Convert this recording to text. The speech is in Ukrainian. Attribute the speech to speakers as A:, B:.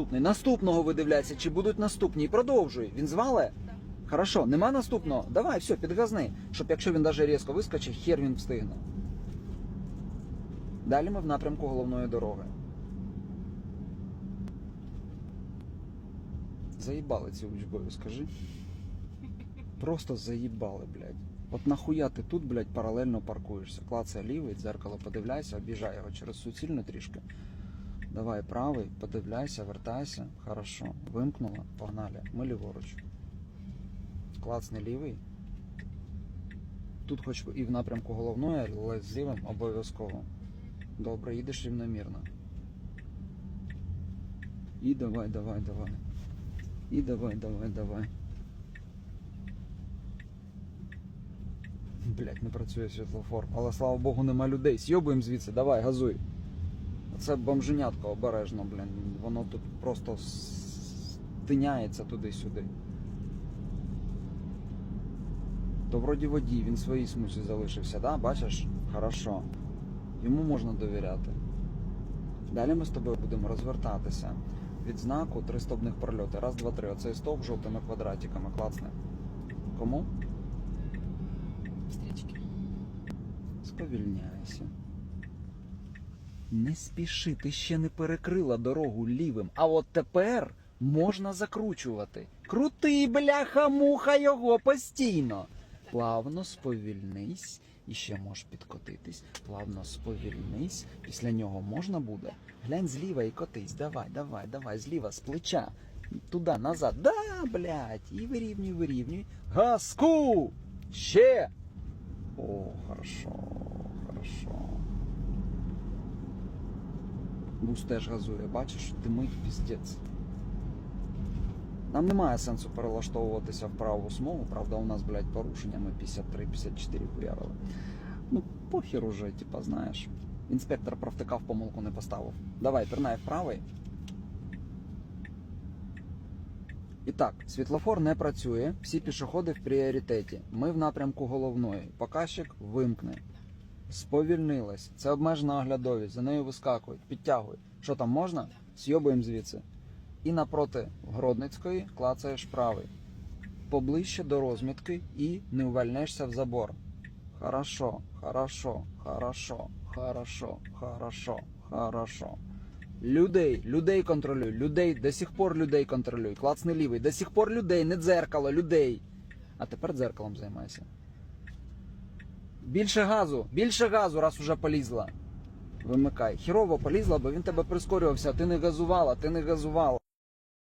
A: наступний. Наступного видивляйся, чи будуть наступні. І продовжуй. Він звале?
B: Так.
A: Хорошо, нема наступного? Давай, все, підгазни. Щоб якщо він даже різко вискочить, хер він встигне. Далі ми в напрямку головної дороги. Заїбали ці учбою, скажи. Просто заїбали, блядь. От нахуя ти тут, блядь, паралельно паркуєшся. Клацай лівий, дзеркало подивляйся, об'їжджай його через суцільну трішки. Давай правий, подивляйся, вертайся. Хорошо. Вимкнула, погнали. Ми ліворуч. Клацни лівий. Тут хоч і в напрямку головної, але з лівим обов'язково. Добре, їдеш рівномірно. І давай, давай, давай. І давай, давай, давай. Блять, не працює світлофор. Але слава Богу, нема людей. Сьобуємо звідси, давай, газуй. Це бомженятко обережно, блін. Воно тут просто с- тиняється туди-сюди. То вроді водій, він в своїй смузі залишився, да? Бачиш? Хорошо. Йому можна довіряти. Далі ми з тобою будемо розвертатися від знаку три стовпних прольоти. Раз, два, три. Оцей стовп жовтими квадратиками. Клацне. Кому?
B: Стрічки.
A: Сповільняйся. Не спіши, ти ще не перекрила дорогу лівим, а от тепер можна закручувати. Крути, бляха, муха його постійно. Плавно сповільнись, і ще можеш підкотитись. Плавно сповільнись. Після нього можна буде. Глянь зліва і котись. Давай, давай, давай, зліва, з плеча. Туди, назад. Да, блядь. І вирівнюй, вирівнюй. Газку! Ще! О, хорошо, хорошо. Бус теж газує, бачиш, димить піздець. Нам немає сенсу перелаштовуватися в праву смугу, правда, у нас, блядь, порушеннями 53-54 хуярили. Ну, похер уже, типа, знаєш. Інспектор провтикав, помилку не поставив. Давай, пірнай правий. І так, світлофор не працює, всі пішоходи в пріоритеті. Ми в напрямку головної. Показчик вимкне. Сповільнилась. Це обмежена оглядовість. За нею вискакують, підтягують. Що там можна? Сйобуємо звідси. І напроти Гродницької клацаєш правий. Поближче до розмітки і не увальнешся в забор. Хорошо, хорошо, хорошо, хорошо, хорошо, хорошо. Людей, людей контролюй, людей, до сих пор людей контролюй. Клацни лівий, до сих пор людей, не дзеркало, людей. А тепер дзеркалом займайся. Більше газу, більше газу, раз уже полізла. Вимикай. Хірово полізла, бо він тебе прискорювався, ти не газувала, ти не газувала.